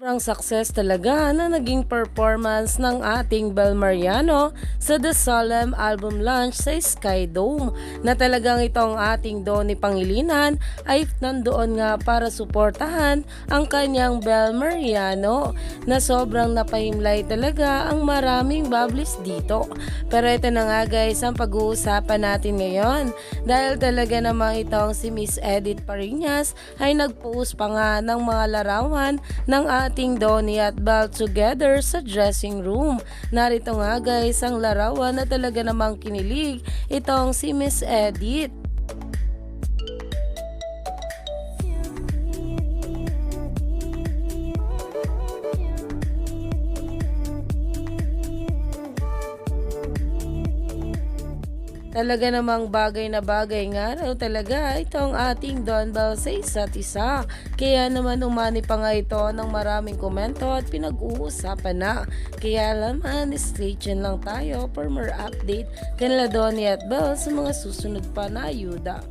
Sobrang success talaga na naging performance ng ating Bel Mariano sa The Solemn album launch sa Sky Dome na talagang itong ating Donnie Pangilinan ay nandoon nga para suportahan ang kanyang Bel Mariano na sobrang napahimlay talaga ang maraming bubblies dito. Pero ito na nga guys ang pag-uusapan natin ngayon dahil talaga namang itong si Miss Edith Parinas ay nag-post pa nga ng mga larawan ng ating Donnie at Belle together sa dressing room. Narito nga guys ang larawan na talaga namang kinilig itong si Miss Edith. Talaga namang bagay na bagay nga raw talaga itong ating Don Bell sa isa't isa. Kaya naman umani pa nga ito ng maraming komento at pinag-uusapan na. Kaya naman stay tuned lang tayo for more update kanila Donnie at Bell sa mga susunod pa na ayuda.